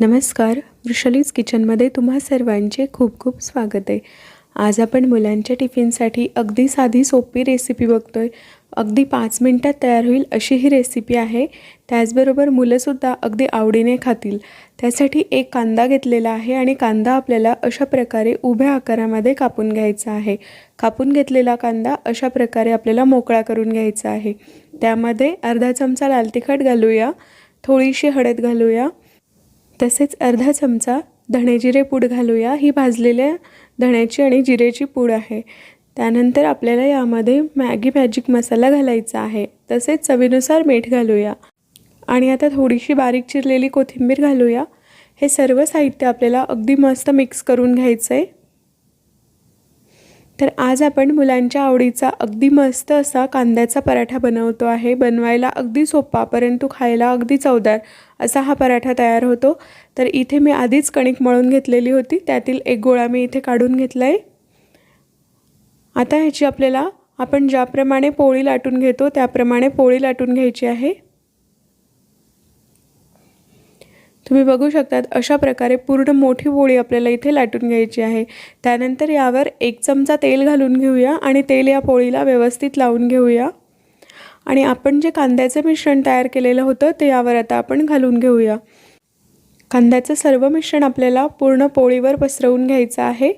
नमस्कार वृषलीज किचनमध्ये तुम्हा सर्वांचे खूप खूप स्वागत आहे. आज आपण मुलांच्या टिफिनसाठी अगदी साधी सोपी रेसिपी बघतो आहे अगदी पाच मिनटात तयार होईल अशी ही रेसिपी आहे. त्याचबरोबर मुलंसुद्धा अगदी आवडीने खातील. त्यासाठी एक कांदा घेतलेला आहे आणि कांदा आपल्याला अशा प्रकारे उभ्या आकारामध्ये कापून घ्यायचा आहे. कापून घेतलेला कांदा अशा प्रकारे आपल्याला मोकळा करून घ्यायचा आहे. त्यामध्ये अर्धा चमचा लाल तिखट घालूया. थोडीशी हळद घालूया. तसेच अर्धा चमचा धणे जिरे पूड घालूया. ही भाजलेल्या धण्याची आणि जिरेची पूड आहे. त्यानंतर आपल्याला यामध्ये मॅगी मॅजिक मसाला घालायचा आहे. तसेच चवीनुसार मीठ घालूया. आणि आता थोडीशी बारीक चिरलेली कोथिंबीर घालूया. हे सर्व साहित्य आपल्याला अगदी मस्त मिक्स करून घ्यायचं आहे तर आज आपण मुलांच्या आवडीचा अगदी मस्त असा कांद्याचा पराठा बनवतो आहे. बनवायला अगदी सोपा परंतु खायला अगदी चवदार असा हा पराठा तयार होतो. तर इथे मी आधीच कणिक मळून घेतलेली होती. त्यातील एक गोळा मी इथे काढून घेतला आहे आता ह्याची आपल्याला आपण ज्याप्रमाणे पोळी लाटून घेतो त्याप्रमाणे पोळी लाटून घ्यायची आहे. तुम्ही बघू शकतात अशा प्रकारे पूर्ण मोठी पोळी आपल्याला इथे लाटून घ्यायची आहे. त्यानंतर यावर एक चमचा तेल घालून घेऊया आणि तेल या पोळीला व्यवस्थित लावून घेऊया. आणि आपण जे कांद्याचं मिश्रण तयार केलेलं होतं ते यावर आता आपण घालून घेऊया. कांद्याचं सर्व मिश्रण आपल्याला पूर्ण पोळीवर पसरवून घ्यायचं आहे.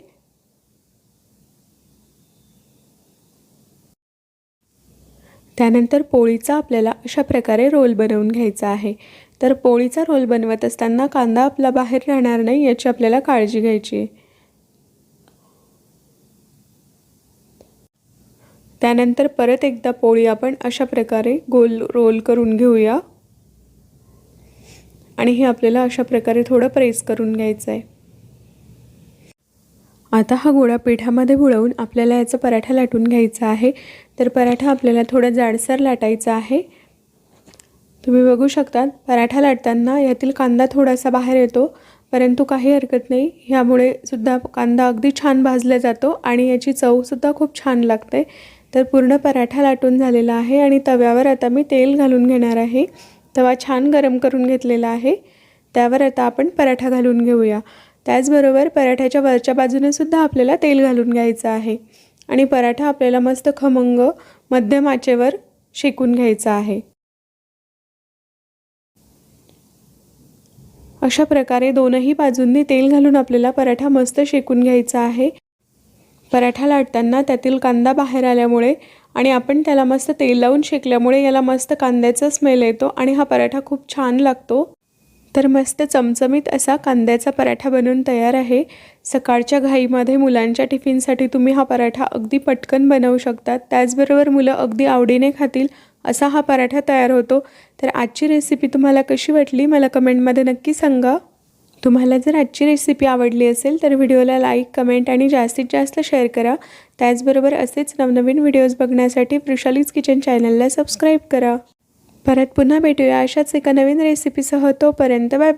त्यानंतर पोळीचा आपल्याला अशा प्रकारे रोल बनवून घ्यायचा आहे. तर पोळीचा रोल बनवत असताना कांदा आपला बाहेर राहणार नाही याची आपल्याला काळजी घ्यायची. आहे त्यानंतर परत एकदा पोळी आपण अशा प्रकारे गोल रोल करून घेऊया. आणि हे आपल्याला अशा प्रकारे थोडं प्रेस करून घ्यायचं आहे आता हा गोळा पिठामध्ये बुळवून आपल्याला याचा पराठा लाटून घ्यायचा आहे. तर पराठा आपल्याला थोडा जाडसर लाटायचा आहे. तुम्ही बघू शकतात पराठा लाटताना यातील कांदा थोडासा बाहेर येतो परंतु काही हरकत नाही. ह्यामुळे सुद्धा कांदा अगदी छान भाजला जातो आणि याची चवसुद्धा खूप छान लागते. तर पूर्ण पराठा लाटून झालेला आहे आणि तव्यावर आता मी तेल घालून घेणार आहे. तवा छान गरम करून घेतलेला आहे. त्यावर आता आपण पराठा घालून घेऊया. त्याचबरोबर पराठ्याच्या वरच्या बाजूने सुद्धा आपल्याला तेल घालून घ्यायचं आहे. आणि पराठा आपल्याला मस्त खमंग मध्यम आचेवर शेकून घ्यायचा आहे. अशा प्रकारे दोनही बाजूंनी तेल घालून आपल्याला पराठा मस्त शेकून घ्यायचा आहे. पराठा लाटताना त्यातील कांदा बाहेर आल्यामुळे आणि आपण त्याला मस्त तेल लावून शेकल्यामुळे याला मस्त कांद्याचा स्मेल येतो आणि हा पराठा खूप छान लागतो. तर मस्त चमचमीत असा कांद्याचा पराठा बनवून तयार आहे. सकाळच्या घाईमध्ये मुलांच्या टिफिनसाठी तुम्ही हा पराठा अगदी पटकन बनवू शकतात त्याचबरोबर मुलं अगदी आवडीने खातील असा हा पराठा तयार होतो. तर आजची रेसिपी तुम्हाला कशी वाटली? मला कमेंटमध्ये नक्की सांगा. तुम्हाला जर आजची रेसिपी आवडली असेल तर व्हिडिओला लाईक कमेंट आणि जास्तीत जास्त शेअर करा. त्याचबरोबर असेच नवनवीन व्हिडिओज बघण्यासाठी वृषालीज किचन चॅनलला सबस्क्राईब करा. परत पुन्हा भेटूया अशाच एका नवीन रेसिपीसह तोपर्यंत बाय बाय